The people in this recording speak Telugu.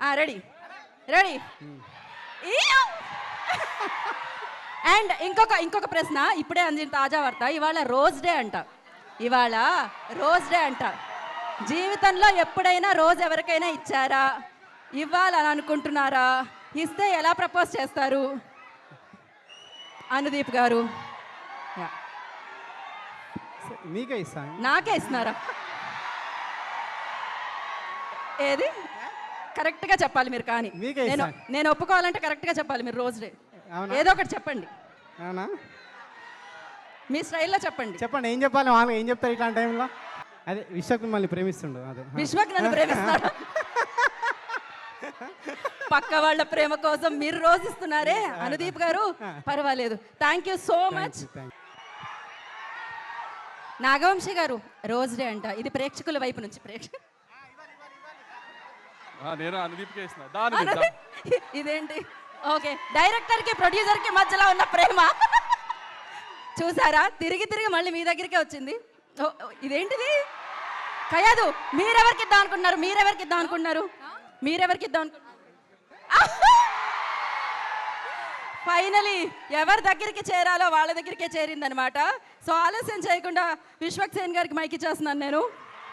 రెడీ. రెడీ. అండ్ ఇంకొక ఇంకొక ప్రశ్న. ఇప్పుడే అందిన తాజా వార్త. ఇవాళ రోజ్ డే అంట. ఇవాళ రోజ్ డే అంట. జీవితంలో ఎప్పుడైనా రోజ్ ఎవరికైనా ఇచ్చారా? ఇవ్వాలని అనుకుంటున్నారా? ఇస్తే ఎలా ప్రపోజ్ చేస్తారు? అనుదీప్ గారు. యా. మీకే ఇస్తాను నాకే ఇస్తున్నారా? ఏది? కరెక్ట్గా చెప్పాలి మీరు కానీ. నేను. నేను ఒప్పుకోవాలంటే కరెక్ట్గా చెప్పాలి మీరు రోజ్ డే? ఏదో ఒకటి చెప్పండి. అవునా? మీ స్టైల్లో చెప్పండి. చెప్పండి ఏం చెప్పాలి? వాళ్ళు ఏం చెప్తారు ఇట్లాంటి టైంలో? అదే విశ్వక్ మళ్ళీ ప్రేమిస్తుండు. అదే విశ్వక్ నన్ను ప్రేమిస్తాడు పక్క వాళ్ళ ప్రేమ కోసం మీరు రోజు ఇస్తున్నారే అనుదీప్ గారు. పర్వాలేదు. Thank you so much Nagavamsi గారు రోజ్ డే అంట. ఇది ప్రేక్షకుల వైపు నుంచి ప్రేక్ష ఆ, నేను అనుదీప్కే ఇస్తున్నా. దాని ఇదేంటి? ఓకే డైరెక్టర్కి ప్రొడ్యూసర్కి మధ్యలో ఉన్న ప్రేమ. చూసారా? తిరిగి తిరిగి మళ్ళీ మీ దగ్గరికే వచ్చింది. ఓ, ఇదేంటిది? కయాదు మీరెవరికి ఇద్దాం అనుకున్నారు మీరెవరికి ఇద్దాం అనుకున్నారు మీరెవరికి ఇద్దాం ఫైనలీ ఎవరి దగ్గరికి చేరాలో వాళ్ళ దగ్గరికే చేరిందనమాట సో ఆలస్యం చేయకుండా విశ్వక్ సేన్ గారికి మైక్ ఇచ్చేస్తున్నాను నేను.